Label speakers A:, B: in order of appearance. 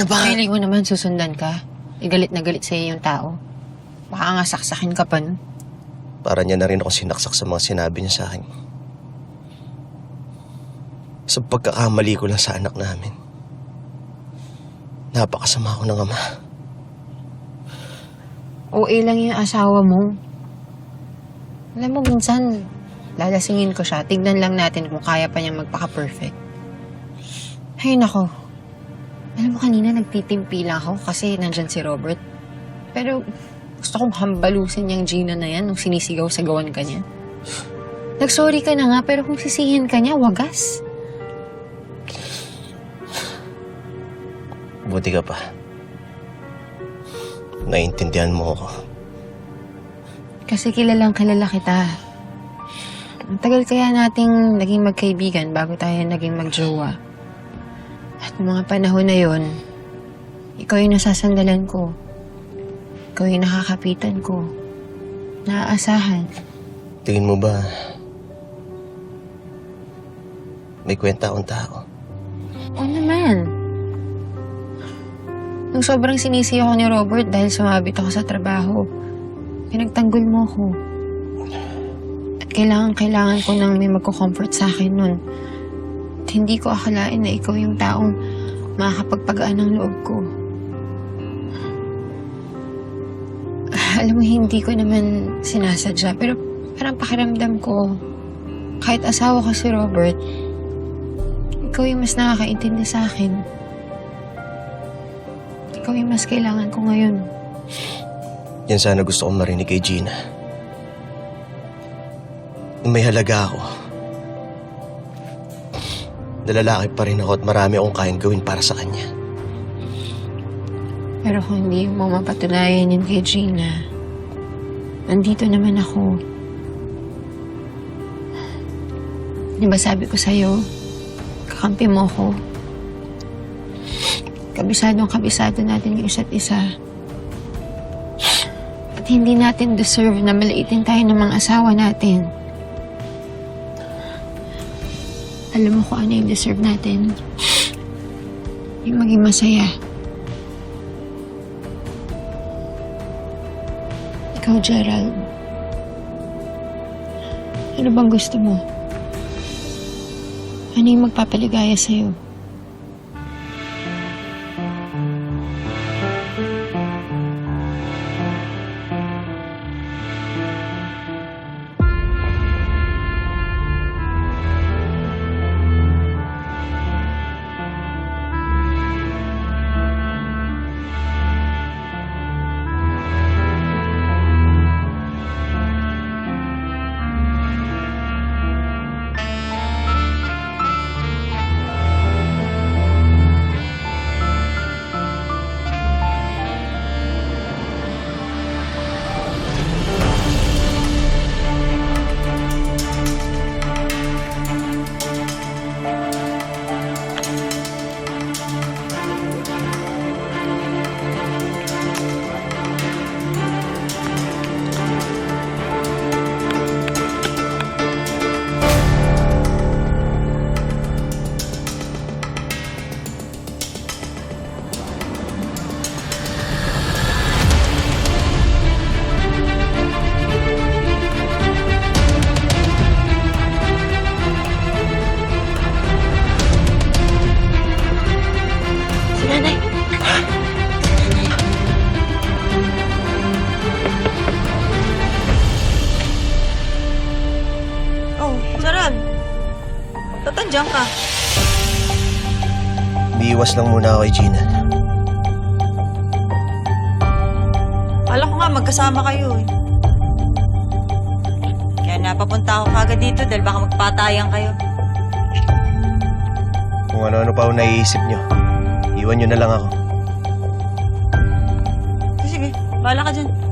A: Ano ba?
B: Feeling mo naman susundan ka. Igalit na galit sa'yo yung tao. Baka nga saksakin ka pa nun.
A: Para niya na rin ako sinaksak sa mga sinabi niya sa akin. Sa pagkakamali ko lang sa anak namin. Napakasama ko ng ama.
B: OA lang yung asawa mo. Alam mo, minsan, lalasingin ko siya. Tignan lang natin kung kaya pa niyang magpaka-perfect. Ay, nako. Alam mo, kanina nagtitimpi lang ako kasi nandyan si Robert. Pero gusto kong hambalusin yung Gina na yan nung sinisigaw-sagawan ka niya. Nag-sorry ka na nga, pero kung sisihin ka niya, wagas.
A: Buti ka pa. Naiintindihan mo ako.
B: Kasi kilalang kilala kita. Ang tagal kaya nating naging magkaibigan bago tayo naging magjowa. Noong mga panahon na yon, ikaw yung nasasandalan ko. Ikaw yung nakakapitan ko. Naaasahan.
A: Tingin mo ba may kwenta akong tao?
B: Oo naman. Nung sobrang sinisi ako ni Robert dahil sumabit ako sa trabaho, pinagtanggol mo ako. At kailangan, kailangan ko nang may magko-comfort sa akin nun. At hindi ko akalain na ikaw yung taong makakapagpagaan ng loob ko. Alam mo, hindi ko naman sinasadya, pero parang pakiramdam ko, kahit asawa ko si Robert, ikaw yung mas nakakaintindi sa akin. Ikaw yung mas kailangan ko ngayon.
A: Yan sana gusto kong marinig kay Gina. Na may halaga ako. Na lalaki pa rin ako at marami akong kayang gawin para sa kanya.
B: Pero kung hindi mo mapatunayan yun kay Gina, nandito naman ako. Di ba sabi ko sa'yo, kakampi mo ko. Kabisadong kabisado natin yung isa't isa. At hindi natin deserve na maliitin tayo ng mga asawa natin. Alam mo kung ano yung deserve natin? Yung maging masaya. Ikaw, Gerald. Ano bang gusto mo? Ano yung magpapaligaya sa'yo?
C: Saran. Tatandiyan ka.
A: Umiiwas lang muna ako kay Gina.
C: Kala ko nga magkasama kayo eh. Kaya napapunta ako kagad dito dahil baka magpatayan kayo.
A: Kung ano-ano pa ako naiisip nyo, iwan nyo na lang ako.
C: Sige, bahala ka dyan.